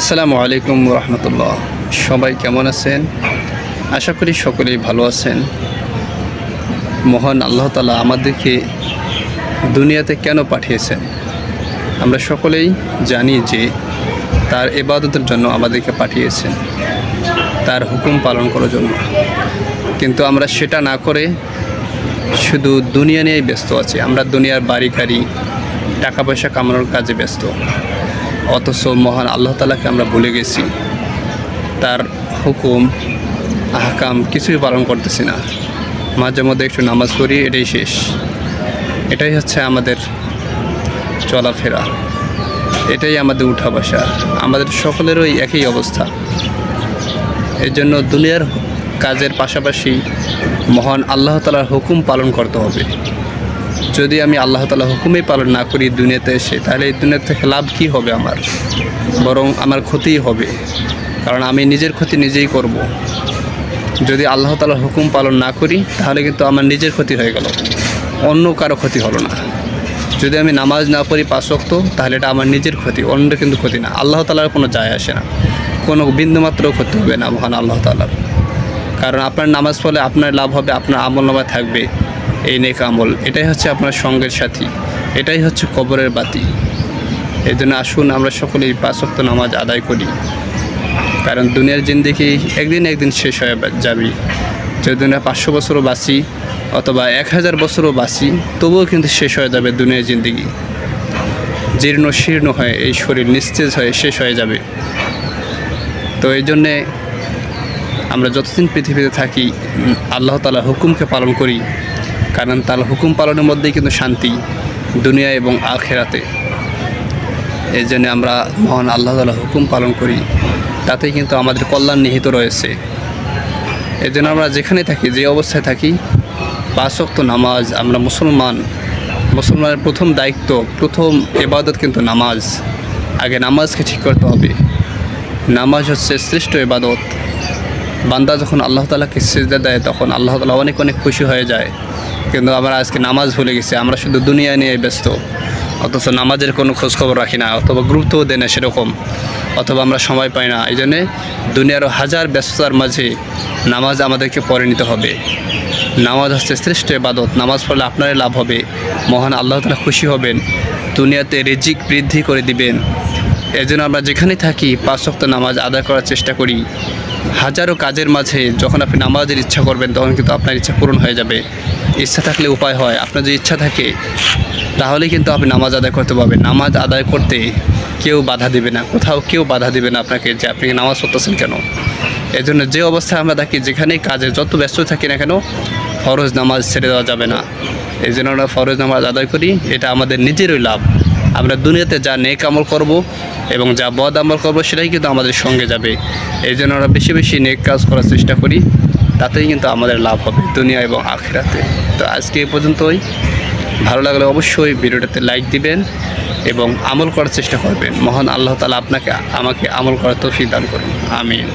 আসসালামু আলাইকুম রহমতুল্লাহ সবাই কেমন আছেন? আশা করি সকলেই ভালো আছেন। মহান আল্লাহ তালা আমাদেরকে দুনিয়াতে কেন পাঠিয়েছেন? আমরা সকলেই জানি যে তার এবাদতের জন্য আমাদেরকে পাঠিয়েছেন। তার হুকুম পালন করার জন্য। কিন্তু আমরা সেটা না করে শুধু দুনিয়া নিয়েই ব্যস্ত আছি। আমরা দুনিয়ার বাড়ি গাড়ি টাকা পয়সা কামানোর কাজে ব্যস্ত। অথচ মহান আল্লাহ তালাকে আমরা ভুলে গেছি। তার হুকুম, আহকাম কিছুই পালন করতেছি না। মাঝে মধ্যে একটু নামাজ পড়ি, এটাই শেষ। এটাই হচ্ছে আমাদের চলাফেরা। এটাই আমাদের উঠা বসা। আমাদের সকলেরই একই অবস্থা। এর জন্য দুনিয়ার কাজের পাশাপাশি মহান আল্লাহ তালার হুকুম পালন করতে হবে। যদি আমি আল্লাহ তালা হুকুমই পালন না করি দুনিয়াতে এসে, তাহলে এই দুনিয়া থেকে লাভ কি হবে আমার? বরং আমার ক্ষতিই হবে। কারণ আমি নিজের ক্ষতি নিজেই করব। যদি আল্লাহ তালার হুকুম পালন না করি, তাহলে কিন্তু আমার নিজের ক্ষতি হয়ে গেল। অন্য কারও ক্ষতি হলো না। যদি আমি নামাজ না পড়ি পাঁচ অক্ত তাহলে এটা আমার নিজের ক্ষতি, অন্য কিন্তু ক্ষতি না। আল্লাহ তালার কোনো যায় আসে না। কোনো বিন্দুমাত্র ক্ষতি হবে না, মহান আল্লাহ তালার কারণ আপনার নামাজ পড়লে আপনার লাভ হবে, আপনার আমল নামায় থাকবে। এই নেক আমল, এটাই হচ্ছে আপনার সঙ্গের সাথী, এটাই হচ্ছে কবরের বাতি। এই জন্য আসুন, আমরা সকলেই পাঁচক্ত নামাজ আদায় করি। কারণ দুনিয়ার জিন্দিগি একদিন একদিন শেষ হয়ে যাবে। যদি দুনিয়া পাঁচশো বছরও বাঁচি, অথবা এক হাজার বছরও বাঁচি, তবুও কিন্তু শেষ হয়ে যাবে দুনিয়ার জিন্দিগি। জীর্ণ শীর্ণ হয়ে এই শরীর নিস্তেজ হয়ে শেষ হয়ে যাবে। তো এই জন্যে আমরা যতদিন পৃথিবীতে থাকি আল্লাহ তালা হুকুমকে পালন করি। কারণ তার হুকুম পালনের মধ্যেই কিন্তু শান্তি দুনিয়া এবং আখেরাতে। এই জন্য আমরা মহান আল্লাহ তালা হুকুম পালন করি। তাতে কিন্তু আমাদের কল্যাণ নিহিত রয়েছে। এই জন্য আমরা যেখানে থাকি, যে অবস্থায় থাকি, পাঁচ ওয়াক্ত নামাজ আমরা মুসলমান। মুসলমানের প্রথম দায়িত্ব, প্রথম এবাদত কিন্তু নামাজ। আগে নামাজকে ঠিক করতে হবে। নামাজ হচ্ছে শ্রেষ্ঠ এবাদত বান্দা যখন আল্লাহ তালাকে সেজদা দেয়, তখন আল্লাহ তালা অনেক অনেক খুশি হয়ে যায়। কিন্তু আমরা আজকে নামাজ ভুলে গেছি। আমরা শুধু দুনিয়া নিয়ে ব্যস্ত। অথচ নামাজের কোনো খোঁজখবর রাখি না, অথবা গুরুত্বও দেয় না সেরকম। অথবা আমরা সময় পাই না। এই জন্যে দুনিয়ার হাজার ব্যস্ততার মাঝে নামাজ আমাদেরকে পড়ে নিতে হবে। নামাজ হচ্ছে শ্রেষ্ঠ এবাদত নামাজ পড়লে আপনারই লাভ হবে। মহান আল্লাহ তালা খুশি হবেন। দুনিয়াতে রেজিক বৃদ্ধি করে দিবেন। এই জন্য আমরা যেখানে থাকি, পাঁচ ওয়াক্ত নামাজ আদায় করার চেষ্টা করি। হাজারো কাজের মাঝে যখন আপনি নামাজের ইচ্ছা করবেন, তখন কিন্তু আপনার ইচ্ছা পূরণ হয়ে যাবে। ইচ্ছা থাকলে উপায় হয়। আপনার যদি ইচ্ছা থাকে তাহলে কিন্তু আপনি নামাজ আদায় করতে পারবেন। নামাজ আদায় করতে কেউ বাধা দিবে না। কোথাও কেউ বাধা দিবে না আপনাকে যে আপনি নামাজ পড়তেছেন কেন? এই জন্য যে অবস্থায় আমরা থাকি, যেখানেই কাজে যত ব্যস্ত থাকি না কেন, ফরজ নামাজ ছেড়ে দেওয়া যাবে না। এই জন্য আমরা ফরজ নামাজ আদায় করি। এটা আমাদের নিজেরই লাভ। আমরা দুনিয়াতে যা নেক আমল করব এবং যা বদ আমল করব সেটাই কিন্তু আমাদের সঙ্গে যাবে। এই জন্য আমরা বেশি বেশি নেক কাজ করার চেষ্টা করি। তাতেই কিন্তু আমাদের লাভ হবে দুনিয়া এবং আখেরাতে। তো আজকে এ পর্যন্তই। ভালো লাগলে অবশ্যই ভিডিওটাতে লাইক দিবেন এবং আমল করার চেষ্টা করবেন। মহান আল্লাহ তালা আপনাকে, আমাকে আমল করার তৌফিক দান করুন। আমিন।